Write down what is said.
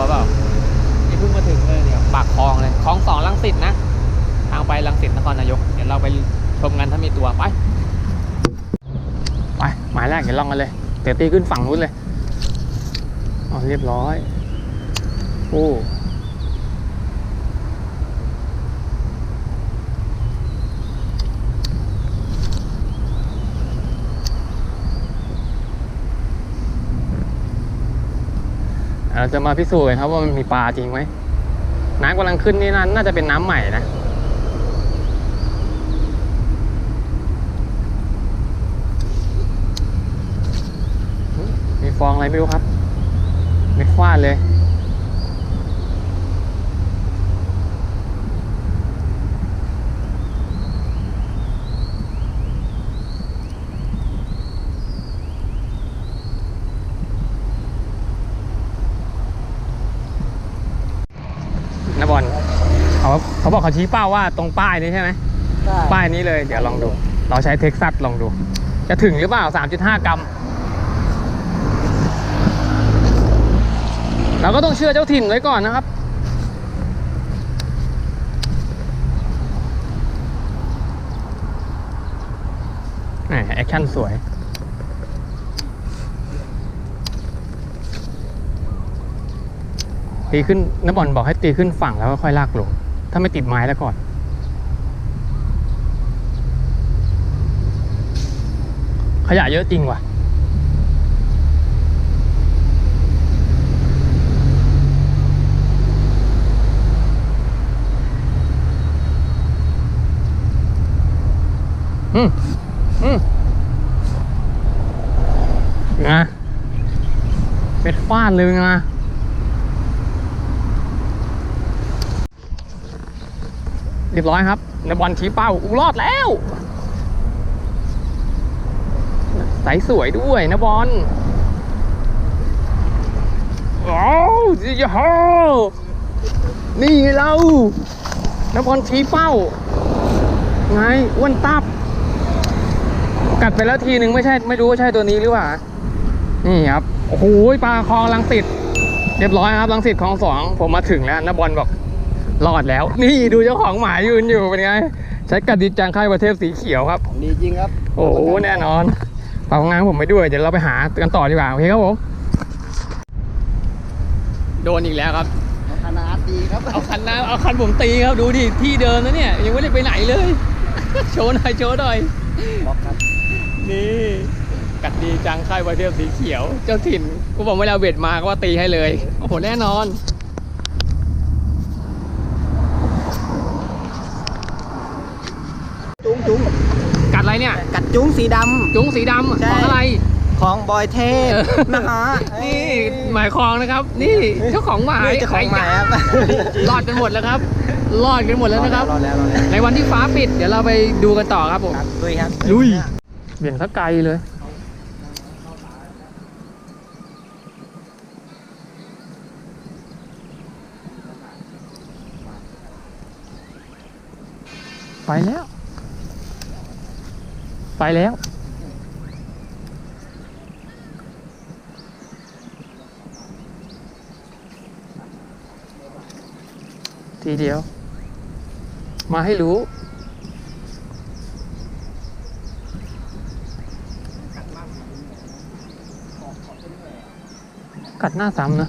จะมีตัวเปล่านี่เพิ่งมาถึงเลยเนี่ยปากคลองเลยคลองสองลังสิตนะทางไปลังสิตนครนายก เดี๋ยวเราไปชมกันถ้ามีตัวไปไปหมายแรกเดี๋ยวลองกันเลยเดี๋ยวตีขึ้นฝั่งนู้นเลยอ๋อเรียบร้อย โอ้ เราจะมาพิสูจน์กันครับว่ามันมีปลาจริงไหมน้ำกำลังขึ้นนี่น่าจะเป็นน้ำใหม่นะมีฟองอะไรไม่รู้ครับ ไม่คว้าดเลย นะบอลเขาเขาบอกเขาชี้เป้าว่าตรงป้ายนี้ใช่ไหมป้ายนี้เลยเดี๋ยวลองดู เราใช้เท็กซัสลองดู จะถึงหรือเปล่า 3.5 กรัม เราก็ต้องเชื่อเจ้าถิ่นไว้ก่อนนะครับแหมแอคชั่นสวย ตีขึ้นน้ำบอลบอกให้ตีขึ้นฝั่งแล้วค่อยลากลง ถ้าไม่ติดไม้แล้วก่อน ขยะเยอะจริงว่ะ อืม อืมนะเป็ดฟาดเลยนะ เรียบร้อยครับในบอลชี้เป้าอูรอดแล้วใสสวยด้วยนะบอลโอ้ยโหนี่ไงเรานะบอลชี้เป้า ไงอ้วนตับ กัดไปแล้วทีหนึ่งไม่ใช่ไม่รู้ว่าใช่ตัวนี้หรือเปล่า นี่ครับ โอ้โหปลาคลองลังสิตเรียบร้อยครับลังสิตคลองสองผมมาถึงแล้วนะบอลบอก รอดแล้ว นี่ดูเจ้าของหมายืนอยู่เป็นไง ใช้กระดิจังค่ายประเทศสีเขียวครับดีจริงครับโอ้โหแน่นอนฝากงานผมไปด้วยเดี๋ยวเราไปหากันต่อดีกว่าโอเคครับผมโดนอีกแล้วครับขนาดดีครับเอาคันน้ำเอาคันผมตีครับดูดิที่เดินนะเนี่ยยังไม่ได้ไปไหนเลย โชว์หน่อยโชว์หน่อยบอกครับนี่กัดดีจังค่ายประเทศสีเขียว เจ้าถิ่นกูบอกไม่ได้เอาเบ็ดมาก็ว่าตีให้เลยโอ้โหแน่นอน จุ้งจุ้งกัดอะไรเนี่ย กัดจุ้งสีดจุ้งสีดำใช่ ของอะไรำของบอยเทพเออนะฮะนี่หมายคลองนะครับ นี่เจ้าของหมายนี่เจ้าของหมายครับรอดกันหมดแล้วครับ รอดกันหมดแล้วนะครับ รอแล้วรอแล้วในวันที่ฟ้าปิด เดี๋ยวเราไปดูกันต่อครับผม ครับลุยครับ ลุย เบี่ยงสักไกลเลย ไปแล้ว ไปแล้ว ทีเดียว มาให้รู้กัดหน้าซ้ำนะ